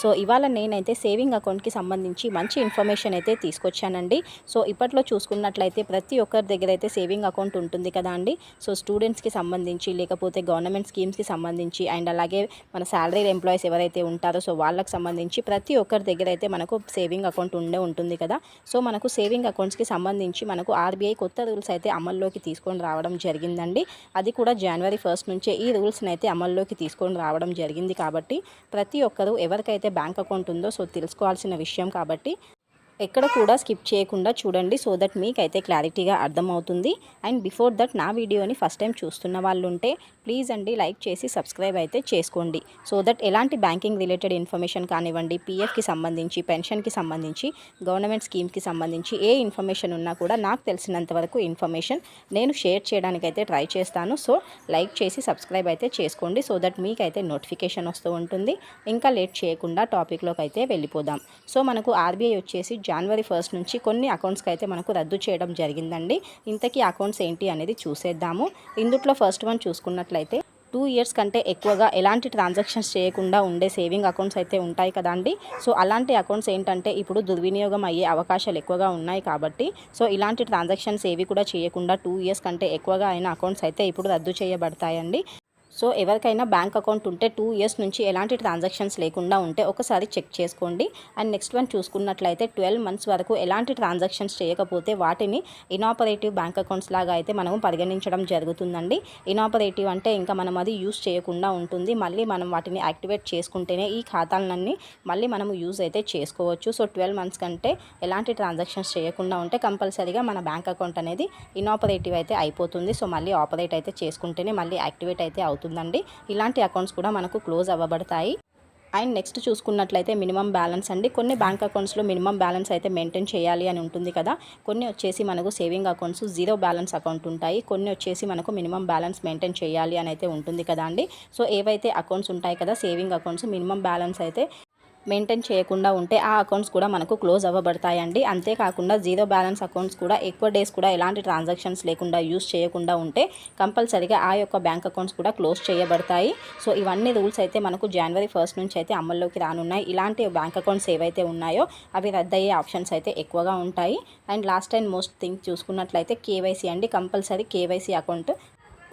So ఇవాళ నేనైతే saving అకౌంట్కి సంబంధించి మంచి ఇన్ఫర్మేషన్ అయితే తీసుకొచ్చానండి. సో ఇప్పట్లో చూసుకున్నట్లయితే ప్రతి ఒక్కరి దగ్గర అయితే సేవింగ్ అకౌంట్ ఉంటుంది కదా అండి. సో స్టూడెంట్స్కి సంబంధించి లేకపోతే గవర్నమెంట్ స్కీమ్స్కి సంబంధించి అండ్ అలాగే మన శాలరీ ఎంప్లాయీస్ ఎవరైతే ఉంటారో సో వాళ్ళకి సంబంధించి ప్రతి ఒక్కరి దగ్గర అయితే మనకు సేవింగ్ అకౌంట్ ఉండే ఉంటుంది కదా. సో మనకు సేవింగ్ అకౌంట్స్కి సంబంధించి మనకు ఆర్బీఐ కొత్త రూల్స్ అయితే అమల్లోకి తీసుకొని రావడం జరిగిందండి. అది కూడా జనవరి ఫస్ట్ నుంచే ఈ రూల్స్ని అయితే అమల్లోకి తీసుకొని రావడం జరిగింది కాబట్టి ప్రతి ఒక్కరూ ఎవరికైతే బ్యాంక్ అకౌంట్ ఉందో సో తెలుసుకోవాల్సిన విషయం కాబట్టి ఎక్కడ కూడా స్కిప్ చేయకుండా చూడండి సో దట్ మీకైతే క్లారిటీగా అర్థమవుతుంది. అండ్ బిఫోర్ దట్ నా వీడియోని ఫస్ట్ టైం చూస్తున్న వాళ్ళు ఉంటే ప్లీజ్ అండి లైక్ చేసి సబ్స్క్రైబ్ అయితే చేసుకోండి. సో దట్ ఎలాంటి బ్యాంకింగ్ రిలేటెడ్ ఇన్ఫర్మేషన్ కానివ్వండి పీఎఫ్కి సంబంధించి పెన్షన్కి సంబంధించి గవర్నమెంట్ స్కీమ్కి సంబంధించి ఏ ఇన్ఫర్మేషన్ ఉన్నా కూడా నాకు తెలిసినంత వరకు ఇన్ఫర్మేషన్ నేను షేర్ చేయడానికైతే ట్రై చేస్తాను. సో లైక్ చేసి సబ్స్క్రైబ్ అయితే చేసుకోండి. సో దట్ మీకైతే నోటిఫికేషన్ వస్తూ ఉంటుంది. ఇంకా లేట్ చేయకుండా టాపిక్లోకి అయితే వెళ్ళిపోదాం. సో మనకు ఆర్బీఐ వచ్చేసి జనవరి ఫస్ట్ నుంచి కొన్ని అకౌంట్స్కి అయితే మనకు రద్దు చేయడం జరిగిందండి. ఇంతకీ అకౌంట్స్ ఏంటి అనేది చూసేద్దాము. ఇందుట్లో ఫస్ట్ వన్ చూసుకున్నట్లయితే టూ ఇయర్స్ కంటే ఎక్కువగా ఎలాంటి ట్రాన్సాక్షన్స్ చేయకుండా ఉండే సేవింగ్ అకౌంట్స్ అయితే ఉంటాయి కదండి సో అలాంటి అకౌంట్స్ ఏంటంటే ఇప్పుడు దుర్వినియోగం అయ్యే అవకాశాలు ఎక్కువగా ఉన్నాయి కాబట్టి సో ఇలాంటి ట్రాన్సాక్షన్స్ ఏవి కూడా చేయకుండా టూ ఇయర్స్ కంటే ఎక్కువగా అయిన అకౌంట్స్ అయితే ఇప్పుడు రద్దు చేయబడతాయండి. సో ఎవరికైనా బ్యాంక్ అకౌంట్ ఉంటే టూ ఇయర్స్ నుంచి ఎలాంటి ట్రాన్సాక్షన్స్ లేకుండా ఉంటే ఒకసారి చెక్ చేసుకోండి. అండ్ నెక్స్ట్ వన్ చూసుకున్నట్లయితే ట్వెల్వ్ మంత్స్ వరకు ఎలాంటి ట్రాన్సాక్షన్స్ చేయకపోతే వాటిని ఇనాపరేటివ్ బ్యాంక్ అకౌంట్స్ లాగా అయితే మనము పరిగణించడం జరుగుతుందండి. ఇనాపరేటివ్ అంటే ఇంకా మనం అది యూస్ చేయకుండా ఉంటుంది. మళ్ళీ మనం వాటిని యాక్టివేట్ చేసుకుంటేనే ఈ ఖాతాలన్నీ మళ్ళీ మనము యూజ్ అయితే చేసుకోవచ్చు. సో ట్వెల్వ్ మంత్స్ కంటే ఎలాంటి ట్రాన్సాక్షన్స్ చేయకుండా ఉంటే కంపల్సరీగా మన బ్యాంక్ అకౌంట్ అనేది ఇనాపరేటివ్ అయితే అయిపోతుంది. సో మళ్ళీ ఆపరేట్ అయితే చేసుకుంటేనే మళ్ళీ యాక్టివేట్ అయితే అవుతుంది. అవుతుందండి ఇలాంటి అకౌంట్స్ కూడా మనకు క్లోజ్ అవ్వబడతాయి. అండ్ నెక్స్ట్ చూసుకున్నట్లయితే మినిమం బ్యాలెన్స్ అండి. కొన్ని బ్యాంక్ అకౌంట్స్లో మినిమం బ్యాలెన్స్ అయితే మెయింటైన్ చేయాలి అని ఉంటుంది కదా. కొన్ని వచ్చేసి మనకు saving accounts zero balance account ఉంటాయి. కొన్ని వచ్చేసి మనకు మినిమం బ్యాలెన్స్ మెయింటైన్ చేయాలి అని అయితే ఉంటుంది కదా అండి. సో ఏవైతే అకౌంట్స్ ఉంటాయి కదా సేవింగ్ అకౌంట్స్ మినిమం బ్యాలెన్స్ అయితే మెయింటైన్ చేయకుండా ఉంటే ఆ అకౌంట్స్ కూడా మనకు క్లోజ్ అవ్వబడతాయండి. అంతేకాకుండా జీరో బ్యాలెన్స్ అకౌంట్స్ కూడా ఎక్కువ డేస్ కూడా ఎలాంటి ట్రాన్సాక్షన్స్ లేకుండా యూస్ చేయకుండా ఉంటే కంపల్సరీగా ఆ యొక్క బ్యాంక్ అకౌంట్స్ కూడా క్లోజ్ చేయబడతాయి. సో ఇవన్నీ రూల్స్ అయితే మనకు జనవరి ఫస్ట్ నుంచి అయితే అమల్లోకి రానున్నాయి. ఇలాంటి బ్యాంక్ అకౌంట్స్ ఏవైతే ఉన్నాయో అవి రద్దయ్యే ఆప్షన్స్ అయితే ఎక్కువగా ఉంటాయి. And last and most thing చూసుకున్నట్లయితే కేవైసీ అండి. కంపల్సరీ కేవైసీ అకౌంట్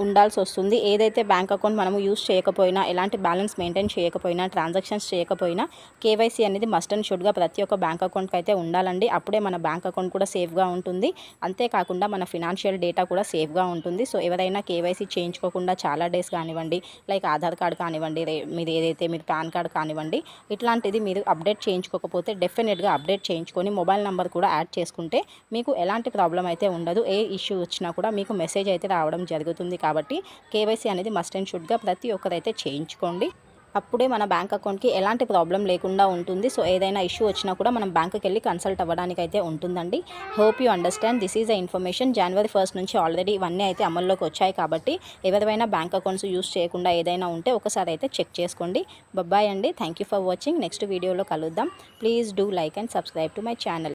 ఉండాల్సి వస్తుంది ఏదైతే బ్యాంక్ అకౌంట్ మనము యూస్ చేయకపోయినా ఎలాంటి బ్యాలెన్స్ మెయింటైన్ చేయకపోయినా ట్రాన్సాక్షన్స్ చేయకపోయినా కేవైసీ అనేది మస్ట్ అండ్ షుడ్గా ప్రతి ఒక్క బ్యాంక్ అకౌంట్కి అయితే ఉండాలండి. అప్పుడే మన బ్యాంక్ అకౌంట్ కూడా సేఫ్గా ఉంటుంది. అంతేకాకుండా మన ఫినాన్షియల్ డేటా కూడా సేఫ్గా ఉంటుంది. సో ఎవరైనా కేవైసీ చేయించుకోకుండా చాలా డేస్ కానివ్వండి లైక్ ఆధార్ కార్డ్ కానివ్వండి మీరు ఏదైతే మీరు పాన్ కార్డ్ కానివ్వండి ఇట్లాంటిది మీరు అప్డేట్ చేయించుకోకపోతే డెఫినెట్గా అప్డేట్ చేయించుకొని మొబైల్ నెంబర్ కూడా యాడ్ చేసుకుంటే మీకు ఎలాంటి ప్రాబ్లం అయితే ఉండదు. ఏ ఇష్యూ వచ్చినా కూడా మీకు మెసేజ్ అయితే రావడం జరుగుతుంది. కాబట్టి కేవైసీ అనేది మస్ట్ అండ్ షుడ్గా ప్రతి ఒక్కరైతే చేయించుకోండి. అప్పుడే మన బ్యాంక్ అకౌంట్కి ఎలాంటి ప్రాబ్లం లేకుండా ఉంటుంది. సో ఏదైనా ఇష్యూ వచ్చినా కూడా మనం బ్యాంక్కి వెళ్ళి కన్సల్ట్ అవ్వడానికి అయితే ఉంటుందండి. Hope you understand this is a information. January first నుంచి ఆల్రెడీ ఇవన్నీ అయితే అమల్లోకి వచ్చాయి కాబట్టి ఎవరైనా బ్యాంక్ అకౌంట్స్ యూస్ చేయకుండా ఏదైనా ఉంటే ఒకసారి అయితే చెక్ చేసుకోండి. బబ్బాయ్ అండి. Thank you for watching. Next వీడియోలో కలుద్దాం. Please do like and subscribe to my channel.